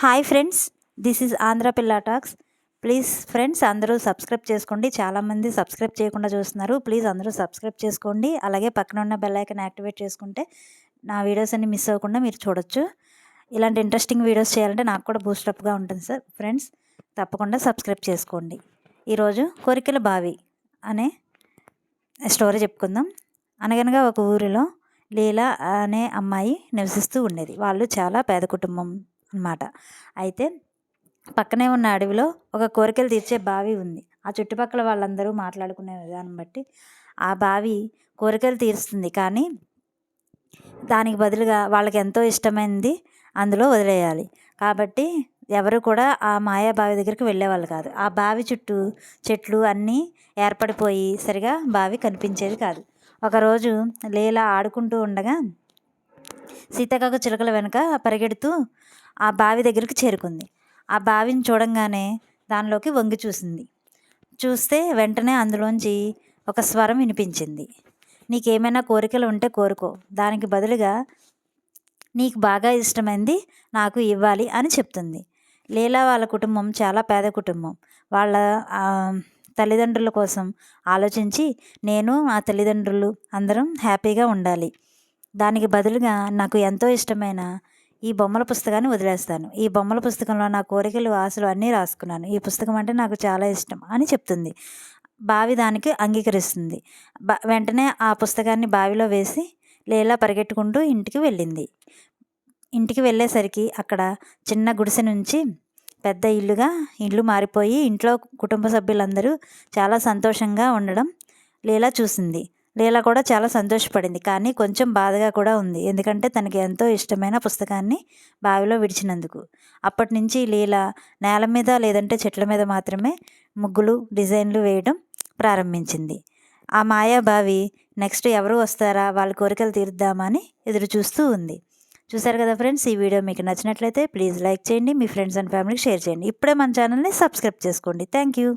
Hi friends this is Andhra Pilla talks. Please friends అందరూ subscribe చేసుకోండి. చాలామంది subscribe చేయకుండా చూస్తున్నారు. ప్లీజ్ అందరూ సబ్స్క్రైబ్ చేసుకోండి. అలాగే పక్కన ఉన్న బెల్ ఐకన్ యాక్టివేట్ చేసుకుంటే నా వీడియోస్ అన్ని మిస్ అవ్వకుండా మీరు చూడొచ్చు. ఇలాంటి ఇంట్రెస్టింగ్ వీడియోస్ చేయాలంటే నాకు కూడా బూస్టప్గా ఉంటుంది సార్. ఫ్రెండ్స్ తప్పకుండా సబ్స్క్రైబ్ చేసుకోండి. ఈరోజు కోరికల బావి అనే స్టోరీ చెప్పుకుందాం. అనగనగా ఒక ఊరిలో లీలా అనే అమ్మాయి నివసిస్తూ ఉండేది. వాళ్ళు చాలా పేద కుటుంబం. అన్నమాట. అయితే పక్కనే ఉన్న అడవిలో ఒక కోరికలు తీర్చే బావి ఉంది. ఆ చుట్టుపక్కల వాళ్ళందరూ మాట్లాడుకునే విధానం బట్టి ఆ బావి కోరికలు తీరుస్తుంది. కానీ దానికి బదులుగా వాళ్ళకి ఎంతో ఇష్టమైనది అందులో వదిలేయాలి. కాబట్టి ఎవరు కూడా ఆ మాయా బావి దగ్గరికి వెళ్ళేవాళ్ళు కాదు. ఆ బావి చుట్టూ చెట్లు అన్నీ ఏర్పడిపోయి సరిగా బావి కనిపించేది కాదు. ఒకరోజు లీలా ఆడుకుంటూ ఉండగా సీతాకాక చిలుకల వెనుక పరిగెడుతూ ఆ బావి దగ్గరికి చేరుకుంది. ఆ బావిని చూడంగానే దానిలోకి వంగి చూసింది. చూస్తే వెంటనే అందులోంచి ఒక స్వరం వినిపించింది. నీకేమైనా కోరికలు ఉంటే కోరుకో. దానికి బదులుగా నీకు బాగా ఇష్టమైంది నాకు ఇవ్వాలి అని చెప్తుంది. లీలా వాళ్ళ కుటుంబం చాలా పేద కుటుంబం. వాళ్ళ తల్లిదండ్రుల కోసం ఆలోచించి నేను మా తల్లిదండ్రులు అందరం హ్యాపీగా ఉండాలి. దానికి బదులుగా నాకు ఎంతో ఇష్టమైన ఈ బొమ్మల పుస్తకాన్ని వదిలేస్తాను. ఈ బొమ్మల పుస్తకంలో నా కోరికలు ఆశలు అన్నీ రాసుకున్నాను. ఈ పుస్తకం అంటే నాకు చాలా ఇష్టం అని చెప్తుంది. బావి దానికి అంగీకరిస్తుంది. వెంటనే ఆ పుస్తకాన్ని బావిలో వేసి లేలా పరిగెట్టుకుంటూ ఇంటికి వెళ్ళింది. ఇంటికి వెళ్ళేసరికి అక్కడ చిన్న గుడిసె నుంచి పెద్ద ఇల్లుగా ఇల్లు మారిపోయి ఇంట్లో కుటుంబ సభ్యులందరూ చాలా సంతోషంగా ఉండడం లీలా చూసింది. లీలా కూడా చాలా సంతోషపడింది. కానీ కొంచెం బాధగా కూడా ఉంది. ఎందుకంటే తనకి ఎంతో ఇష్టమైన పుస్తకాన్ని బావిలో విడిచినందుకు. అప్పటి నుంచి లీల నేల మీద లేదంటే చెట్ల మీద మాత్రమే ముగ్గులు డిజైన్లు వేయడం ప్రారంభించింది. ఆ మాయా బావి నెక్స్ట్ ఎవరు వస్తారా వాళ్ళ కోరికలు తీరుద్దామని ఎదురు చూస్తూ ఉంది. చూసారు కదా ఫ్రెండ్స్ ఈ వీడియో మీకు నచ్చినట్లయితే ప్లీజ్ లైక్ చేయండి మీ ఫ్రెండ్స్ అండ్ ఫ్యామిలీకి షేర్ చేయండి. ఇప్పుడే మన ఛానల్ని సబ్స్క్రైబ్ చేసుకోండి. Thank you.